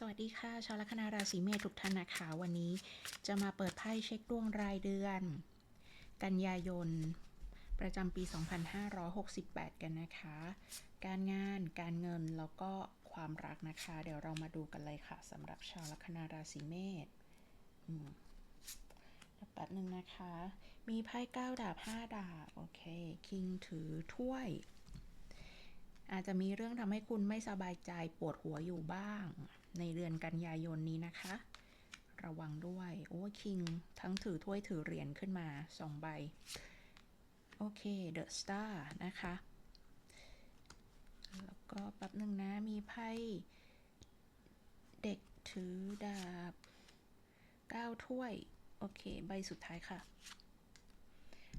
สวัสดีค่ะ ชาวลัคนาราศีเมษทุกท่านนะคะวันนี้จะมาเปิดไพ่เช็คดวงรายเดือน กันยายน ประจำปี 2568 กันนะคะ การงานการเงินแล้วก็ความรักนะคะ เดี๋ยวเรามาดูกันเลยค่ะสำหรับชาวลัคนาราศีเมษอืมแป๊บนึงนะคะ มีไพ่9ดาบ 5 ดาบ โอเค คิงถือถ้วย อาจจะมีเรื่องทำให้คุณไม่สบายใจปวดหัวอยู่บ้าง ในเดือนกันยายนนี้นะคะ ระวังด้วยโอ้คิงทั้งถือถ้วยถือเหรียญขึ้นมาสองใบ โอเคเดอะสตาร์นะคะ แล้วก็แป๊บหนึ่งนะ มีไพ่เด็กถือดาบเก้าถ้วย โอเค ใบสุดท้ายค่ะ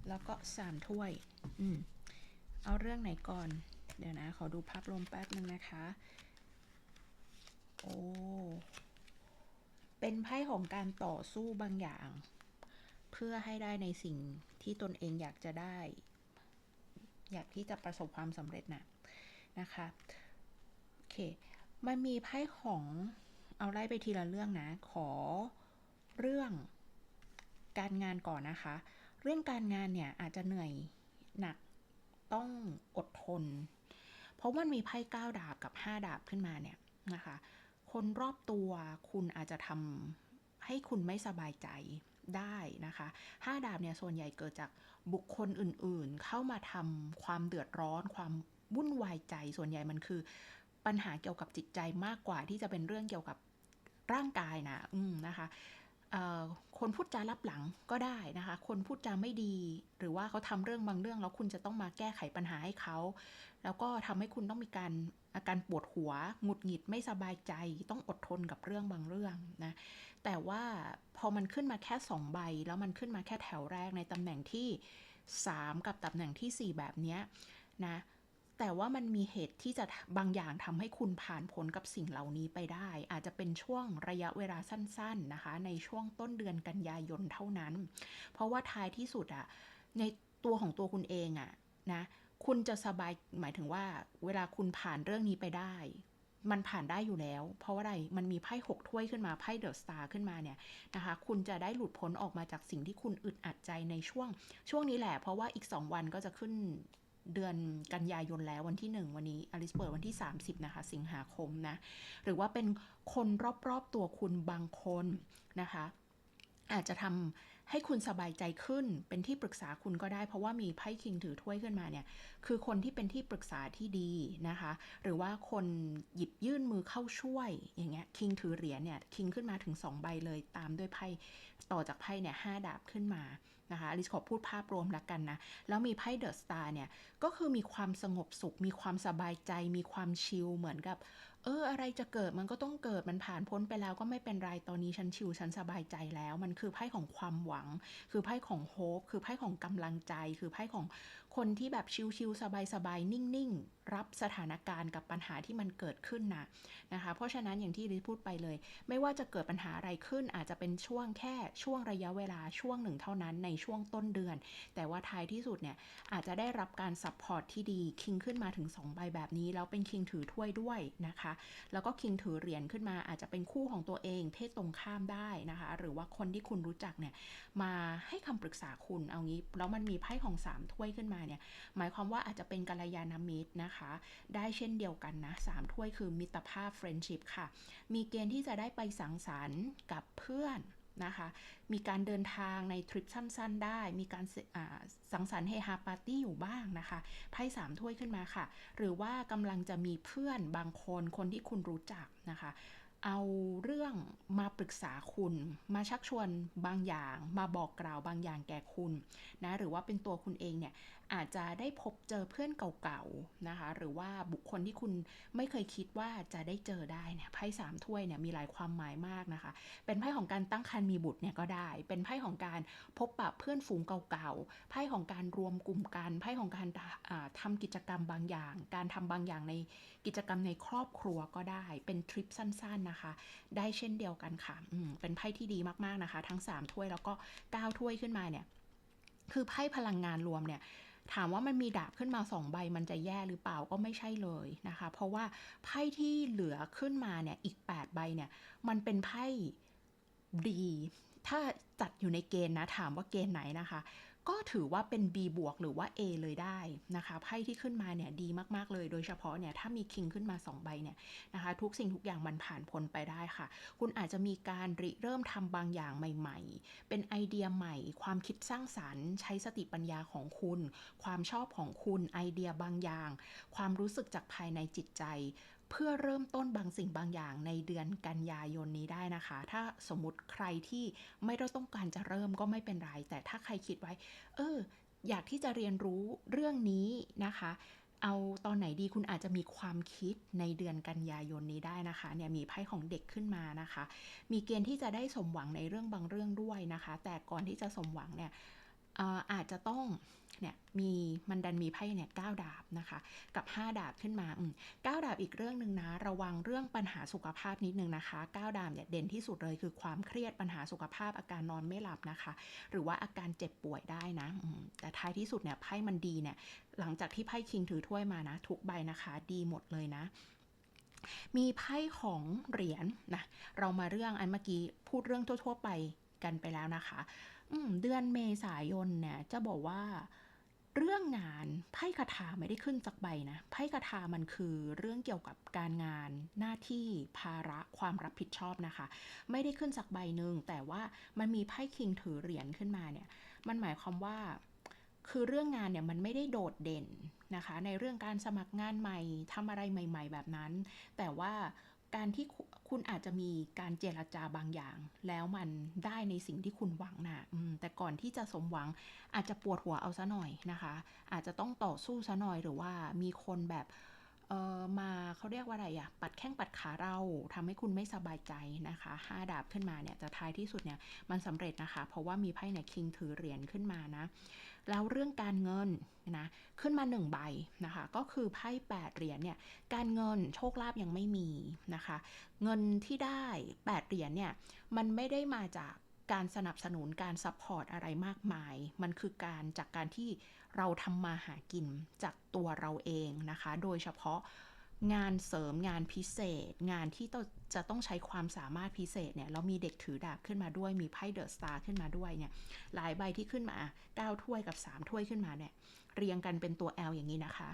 แล้วก็สามถ้วย อืม เอาเรื่องไหนก่อน เดี๋ยวนะ ขอดูภาพรวมแป๊บหนึ่งนะคะ โอ้เป็นไพ่ของการต่อสู้บางอย่าง เพื่อให้ได้ในสิ่งที่ตนเองอยากจะได้ อยากที่จะประสบความสำเร็จนะนะคะโอเคมันมีไพ่ของเอาไล่ไปทีละเรื่องนะ ขอเรื่องการงานก่อนนะคะ เรื่องการงานเนี่ยอาจจะเหนื่อยหนักต้องอดทน เพราะมันมีไพ่เก้าดาบกับห้าดาบขึ้นมาเนี่ยนะคะ คนรอบตัวคุณอาจจะทำให้คุณไม่สบายใจได้นะคะห้าดาบเนี่ยส่วนใหญ่เกิดจากบุคคลอื่นๆ เข้ามาทำความเดือดร้อน ความวุ่นวายใจ ส่วนใหญ่มันคือ ปัญหาเกี่ยวกับจิตใจมากกว่าที่จะเป็นเรื่องเกี่ยวกับร่างกายนะอืมนะคะ คนพูดจารับหลังก็ได้นะคะ คนพูดจาไม่ดี หรือว่าเขาทำเรื่องบางเรื่องแล้วคุณจะต้องมาแก้ไขปัญหาให้เขา แล้วก็ทำให้คุณต้องมีการอาการปวดหัว หงุดหงิดไม่สบายใจ ต้องอดทนกับเรื่องบางเรื่องนะ แต่ว่าพอมันขึ้นมาแค่2ใบ แล้วมันขึ้นมาแค่แถวแรกในตำแหน่งที่ 3 กับตำแหน่งที่ 4 แบบนี้นะ แต่ว่ามันมีเหตุที่จะบางอย่างทำให้คุณผ่านพ้นกับสิ่งเหล่านี้ไปได้ อาจจะเป็นช่วงระยะเวลาสั้น ๆนะคะ ในช่วงต้นเดือนกันยายนเท่านั้น เพราะว่าท้ายที่สุดอะในตัวของตัวคุณเองอะนะคุณจะสบายหมายถึงว่า เวลาคุณผ่านเรื่องนี้ไปได้ มันผ่านได้อยู่แล้ว เพราะว่าอะไรมันมีไพ่หกถ้วยขึ้นมาไพ่เดอะสตาร์ขึ้นมาเนี่ยนะคะ คุณจะได้หลุดพ้นออกมาจากสิ่งที่คุณอึดอัดใจในช่วง ช่วงนี้แหละ เพราะว่าอีก 2 วันก็จะขึ้น เดือนกันยายนแล้ววันที่ 1 วันนี้อลิสเปิดวันที่ 30 นะคะ สิงหาคมนะ หรือว่าเป็นคนรอบๆตัวคุณบางคนนะคะ อาจจะทำให้คุณสบายใจขึ้นเป็นที่ปรึกษาคุณก็ได้ เพราะว่ามีไพ่คิงถือถ้วยขึ้นมาเนี่ย คือคนที่เป็นที่ปรึกษาที่ดีนะคะ หรือว่าคนหยิบยื่นมือเข้าช่วยอย่างเงี้ยคิงถือเหรียญเนี่ยคิงขึ้นมาถึง 2 ใบเลยตามด้วยไพ่ต่อจากไพ่เนี่ยหดาบขึ้นมา นะคะอลิสขอพูดภาพรวมแล้วกันนะ แล้วมีไพ่เดอะสตาร์เนี่ย ก็คือมีความสงบสุข มีความสบายใจ มีความชิลเหมือนกับ เออ อะไรจะเกิดมันก็ต้องเกิดมันผ่านพ้นไปแล้วก็ไม่เป็นไรตอนนี้ฉันชิลฉันสบายใจแล้ว มันคือไพ่ของความหวัง คือไพ่ของโฮปคือไพ่ของกำลังใจ คือไพ่ของคนที่แบบชิลๆสบายๆนิ่งๆ รับสถานการณ์กับปัญหาที่มันเกิดขึ้นนะนะคะ เพราะฉะนั้นอย่างที่ริพูดไปเลย ไม่ว่าจะเกิดปัญหาอะไรขึ้น อาจจะเป็นช่วงแค่ช่วงระยะเวลาช่วงหนึ่งเท่านั้นในช่วงต้นเดือน แต่ว่าท้ายที่สุดเนี่ยอาจจะได้รับการซัพพอร์ตที่ดีคิงขึ้นมาถึง2ใบแบบนี้แล้วเป็นคิงถือถ้วยด้วยนะคะ แล้วก็คิงถือเหรียญขึ้นมาอาจจะเป็นคู่ของตัวเอง เพศตรงข้ามได้นะคะ หรือว่าคนที่คุณรู้จักเนี่ยมาให้คำปรึกษาคุณเอางี้แล้วมันมีไพ่ของ3ถ้วยขึ้นมาเนี่ยหมายความว่าอาจจะเป็นกัลยาณมิตรนะคะได้เช่นเดียวกันนะสามถ้วยคือมิตรภาพเฟรนชิพค่ะ มีเกณฑ์ที่จะได้ไปสังสรรค์กับเพื่อนนะคะ มีการเดินทางในทริปสั้นๆได้ มีการสังสรรค์เฮฮาปาร์ตี้อยู่บ้างนะคะ ไพ่สามถ้วยขึ้นมาค่ะ หรือว่ากำลังจะมีเพื่อนบางคน คนที่คุณรู้จักนะคะ เอาเรื่องมาปรึกษาคุณ มาชักชวนบางอย่าง มาบอกกล่าวบางอย่างแก่คุณนะ หรือว่าเป็นตัวคุณเองเนี่ย อาจจะได้พบเจอเพื่อนเก่าๆนะคะ หรือว่าบุคคลที่คุณไม่เคยคิดว่าจะได้เจอได้เนี่ยไพ่สามถ้วยเนี่ยมีหลายความหมายมากนะคะ เป็นไพ่ของการตั้งครรภ์มีบุตรเนี่ยก็ได้ เป็นไพ่ของการพบปะเพื่อนฝูงเก่าๆไพ่ของการรวมกลุ่มกันไพ่ของการทำกิจกรรมบางอย่าง การทำบางอย่างในกิจกรรมในครอบครัวก็ได้ เป็นทริปสั้น ๆนะคะ ได้เช่นเดียวกันค่ะเป็นไพ่ที่ดีมากๆนะคะ ทั้ง 3 ถ้วยแล้วก็ 9 ถ้วยขึ้นมาเนี่ยคือไพ่พลังงานรวมเนี่ย ถามว่ามันมีดาบขึ้นมาสองใบมันจะแย่หรือเปล่าก็ไม่ใช่เลยนะคะ เพราะว่าไพ่ที่เหลือขึ้นมาเนี่ยอีก 8 ใบเนี่ย มันเป็นไพ่ดี ถ้าจัดอยู่ในเกณฑ์นะ ถามว่าเกณฑ์ไหนนะคะ ก็ถือว่าเป็น B บวกหรือว่า A เลยได้นะคะไพ่ที่ขึ้นมาเนี่ยดีมากๆเลย โดยเฉพาะเนี่ยถ้ามีคิงขึ้นมา 2 ใบเนี่ยนะคะทุกสิ่งทุกอย่างมันผ่านพ้นไปได้ค่ะ คุณอาจจะมีการริเริ่มทำบางอย่างใหม่ ๆ เป็นไอเดียใหม่ ความคิดสร้างสารรค์ ใช้สติปัญญาของคุณ ความชอบของคุณไอเดียบางอย่าง ความรู้สึกจากภายในจิตใจ เพื่อเริ่มต้นบางสิ่งบางอย่างในเดือนกันยายนนี้ได้นะคะ ถ้าสมมติใครที่ไม่ได้ต้องการจะเริ่มก็ไม่เป็นไร แต่ถ้าใครคิดไว้ เออ อยากที่จะเรียนรู้เรื่องนี้นะคะ เอาตอนไหนดีคุณอาจจะมีความคิดในเดือนกันยายนนี้ได้นะคะ เนี่ยมีไพ่ของเด็กขึ้นมานะคะ มีเกณฑ์ที่จะได้สมหวังในเรื่องบางเรื่องด้วยนะคะ แต่ก่อนที่จะสมหวังเนี่ยอออาจจะต้อง เนี่ยมีมันดันมีไพ่เนี่ยเก้าดาบนะคะ กับ 5 ดาบขึ้นมาเก้าดาบอีกเรื่องหนึ่งนะระวังเรื่องปัญหาสุขภาพนิดนึงนะคะเก้าดาบเนี่ยเด่นที่สุดเลยคือความเครียดปัญหาสุขภาพอาการนอนไม่หลับนะคะ หรือว่าอาการเจ็บป่วยได้นะแต่ท้ายที่สุดเนี่ยไพ่มันดีเนี่ยหลังจากที่ไพ่คิงถือถ้วยมานะ ทุกใบนะคะดีหมดเลยนะมีไพ่ของเหรียญนะเรามาเรื่องอันเมื่อกี้พูดเรื่องทั่ว ๆ ไปกันไปแล้วนะคะ อืเดือนเมษายนเนี่ยจะบอกว่า เรื่องงานไพ่คาถาไม่ได้ขึ้นสักใบนะไพ่คาถามันคือเรื่องเกี่ยวกับการงานหน้าที่ภาระความรับผิดชอบนะคะ ไม่ได้ขึ้นสักใบหนึ่งแต่ว่ามันมีไพ่คิงถือเหรียญขึ้นมาเนี่ยมันหมายความว่าคือเรื่องงานเนี่ยมันไม่ได้โดดเด่นนะคะ ในเรื่องการสมัครงานใหม่ทำอะไรใหม่ ๆ แบบนั้น แต่ว่าการที่ คุณอาจจะมีการเจรจาบางอย่าง แล้วมันได้ในสิ่งที่คุณหวังนะแต่ก่อนที่จะสมหวังอาจจะปวดหัวเอาซะหน่อยนะคะ อาจจะต้องต่อสู้ซะหน่อยหรือว่ามีคนแบบ มาเขาเรียกว่าอะไรอะปัดแข้งปัดขาเราทำให้คุณไม่สบายใจนะคะห้าดาบขึ้นมาเนี่ยจะท้ายที่สุดเนี่ยมันสำเร็จนะคะ เพราะว่ามีไพ่เนี่ยคิงถือเหรียญขึ้นมานะ แล้วเรื่องการเงินนะขึ้นมา1ใบนะคะ ก็คือไพ่8เหรียญเนี่ยการเงินโชคลาภยังไม่มีนะคะ เงินที่ได้8เหรียญเนี่ยมันไม่ได้มาจาก การสนับสนุนการซัพพอร์ตอะไรมากมาย มันคือการจากการที่เราทำมาหากินจากตัวเราเองนะคะ โดยเฉพาะงานเสริมงานพิเศษ งานที่จะต้องใช้ความสามารถพิเศษเนี่ยแล้วมีเด็กถือดาบขึ้นมาด้วยมีไพ่เดอะสตาร์ขึ้นมาด้วยเนี่ยหลายใบที่ขึ้นมา 9 ถ้วยกับ 3 ถ้วยขึ้นมาเนี่ยเรียงกันเป็นตัว L อย่างนี้นะคะ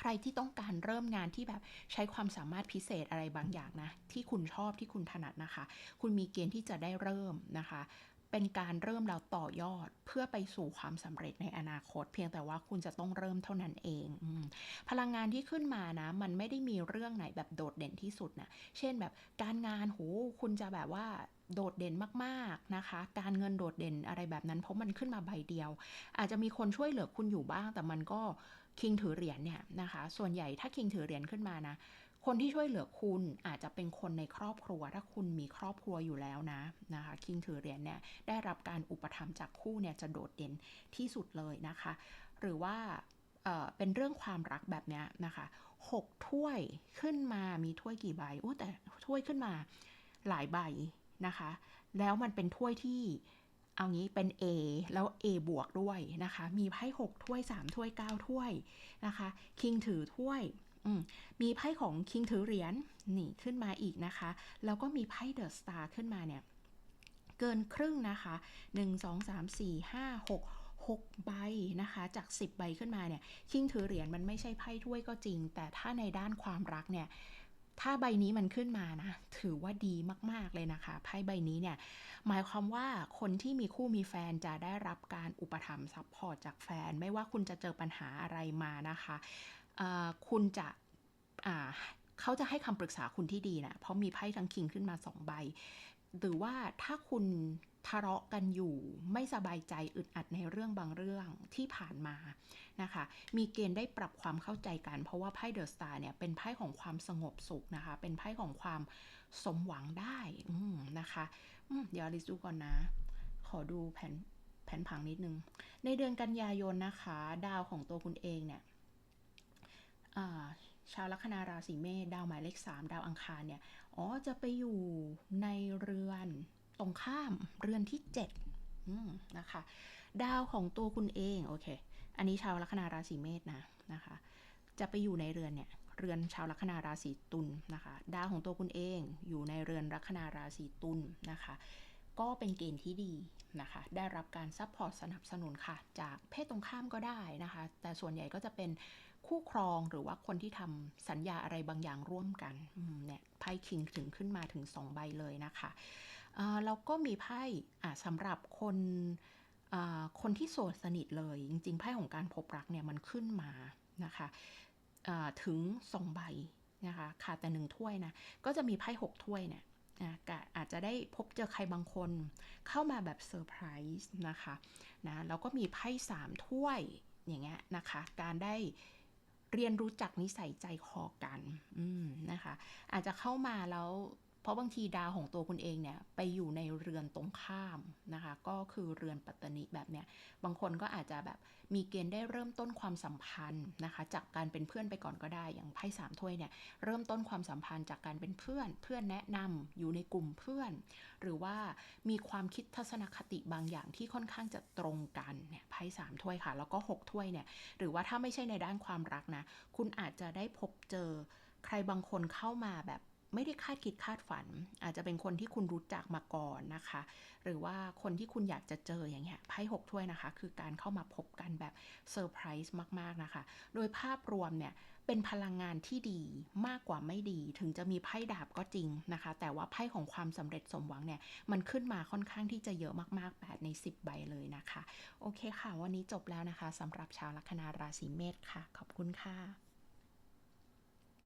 ใครที่ต้องการเริ่มงานที่แบบใช้ความสามารถพิเศษอะไรบางอย่างนะ ที่คุณชอบที่คุณถนัดนะคะ คุณมีเกณฑ์ที่จะได้เริ่มนะคะ เป็นการเริ่มแล้วต่อยอดเพื่อไปสู่ความสำเร็จในอนาคต เพียงแต่ว่าคุณจะต้องเริ่มเท่านั้นเองอพลังงานที่ขึ้นมานะ มันไม่ได้มีเรื่องไหนแบบโดดเด่นที่สุดนะเช่นแบบการงานโหคุณจะแบบว่าโดดเด่นมากๆนะคะ การเงินโดดเด่นอะไรแบบนั้น เพราะมันขึ้นมาใบเดียว อาจจะมีคนช่วยเหลือคุณอยู่บ้าง แต่มันก็คิงถือเหรียญเนี่ยนะคะ ส่วนใหญ่ถ้าคิงถือเหรียญขึ้นมานะ คนที่ช่วยเหลือคุณอาจจะเป็นคนในครอบครัว ถ้าคุณมีครอบครัวอยู่แล้วนะนะคะคิงถือเหรียญเนี่ยได้รับการอุปถัมภ์จากคู่เนี่ยจะโดดเด่นที่สุดเลยนะคะ หรือว่าเเป็นเรื่องความรักแบบเนี้ยนะคะหกถ้วยขึ้นมามีถ้วยกี่ใบโอ้แต่ถ้วยขึ้นมาหลายใบนะคะ แล้วมันเป็นถ้วยที่เอางี้เป็น A แล้ว A บวกด้วยนะคะ มีไพ่6ถ้วย 3 ถ้วย 9 ถ้วยนะคะ คิงถือถ้วย มีไพ่ของคิงถือเหรียญนี่ขึ้นมาอีกนะคะ แล้วก็มีไพ่เดอะสตาร์ขึ้นมาเนี่ยเกินครึ่งนะคะ 1 2 3 4 5 6 6 ใบนะคะ จาก 10 ใบขึ้นมาเนี่ยคิงถือเหรียญมันไม่ใช่ไพ่ถ้วยก็จริง แต่ถ้าในด้านความรักเนี่ยถ้าใบนี้มันขึ้นมานะ ถือว่าดีมาก ๆ เลยนะคะ ไพ่ใบนี้เนี่ย หมายความว่าคนที่มีคู่มีแฟนจะได้รับการอุปถัมภ์ซัพพอร์ตจากแฟน ไม่ว่าคุณจะเจอปัญหาอะไรมานะคะคุณจะเขาจะให้คำปรึกษาคุณที่ดีนะ เพราะมีไพ่ทั้งคิงขึ้นมาสองใบ หรือว่าถ้าคุณทะเลาะกันอยู่ไม่สบายใจอึดอัดในเรื่องบางเรื่องที่ผ่านมานะคะ มีเกณฑ์ได้ปรับความเข้าใจกัน เพราะว่าไพ่เดอะสตาร์เนี่ยเป็นไพ่ของความสงบสุขนะคะ เป็นไพ่ของความสมหวังได้นะคะเดี๋ยวลิสดูก่อนนะ ขอดูแผนแผนผังนิดนึง ในเดือนกันยายนนะคะ ดาวของตัวคุณเองเนี่ย ชาวลัคนาราศีเมษดาวหมายเลข 3 ดาวอังคารเนี่ยอ๋อจะไปอยู่ในเรือนตรงข้ามเรือนที่7นะคะ ดาวของตัวคุณเองโอเค อันนี้ชาวลัคนาราศีเมษนะนะคะ จะไปอยู่ในเรือนเนี่ยเรือนชาวลัคนาราศีตุลนนะคะ ดาวของตัวคุณเองอยู่ในเรือนลัคนาราศีตุลนนะคะ ก็เป็นเกณฑ์ที่ดีนะคะ ได้รับการซัพพอร์ตสนับสนุนค่ะ จากเพศตรงข้ามก็ได้นะคะ แต่ส่วนใหญ่ก็จะเป็น คู่ครองหรือว่าคนที่ทำสัญญาอะไรบางอย่างร่วมกันเนี่ยไพ่คิงถึงขึ้นมาถึง2ใบเลยนะคะแล้วก็มีไพ่สำหรับคนคนที่โสดสนิทเลย จริงๆไพ่ของการพบรักเนี่ยมันขึ้นมานะคะถึง2ใบนะคะค่ะแต่หนึ่งถ้วยนะก็จะมีไพ่หกถ้วยเนี่ยอาจจะได้พบเจอใครบางคนเข้ามาแบบเซอร์ไพรส์นะคะนะแล้วก็มีไพ่สามถ้วยอย่างเงี้ยนะคะ การได้ เรียนรู้จักนิสัยใจคอกันนะคะ อาจจะเข้ามาแล้ว เพราะบางทีดาวของตัวคุณเองเนี่ยไปอยู่ในเรือนตรงข้ามนะคะ ก็คือเรือนปัตตนิแบบเนี้ยบางคนก็อาจจะแบบมีเกณฑ์ได้เริ่มต้นความสัมพันธ์นะคะ จากการเป็นเพื่อนไปก่อนก็ได้อย่างไพ่สามถ้วยเนี่ยเริ่มต้นความสัมพันธ์จากการเป็นเพื่อน เพื่อนแนะนำอยู่ในกลุ่มเพื่อน หรือว่ามีความคิดทัศนคติบางอย่างที่ค่อนข้างจะตรงกันเนี่ยไพ่สามถ้วยค่ะ แล้วก็6ถ้วยเนี่ยหรือว่าถ้าไม่ใช่ในด้านความรักนะ คุณอาจจะได้พบเจอใครบางคนเข้ามาแบบ ไม่ได้คาดคิดคาดฝัน อาจจะเป็นคนที่คุณรู้จักมาก่อนนะคะ หรือว่าคนที่คุณอยากจะเจออย่างเงี้ยไพ่หกถ้วยนะคะ คือการเข้ามาพบกันแบบเซอร์ไพรส์มากๆนะคะ โดยภาพรวมเนี่ยเป็นพลังงานที่ดีมากกว่าไม่ดี ถึงจะมีไพ่ดาบก็จริงนะคะ แต่ว่าไพ่ของความสำเร็จสมหวังเนี่ยมันขึ้นมาค่อนข้างที่จะเยอะมากๆ8ใน 10 ใบเลยนะคะ โอเคค่ะ วันนี้จบแล้วนะคะสำหรับชาวลัคนาราศีเมษค่ะ ขอบคุณค่ะ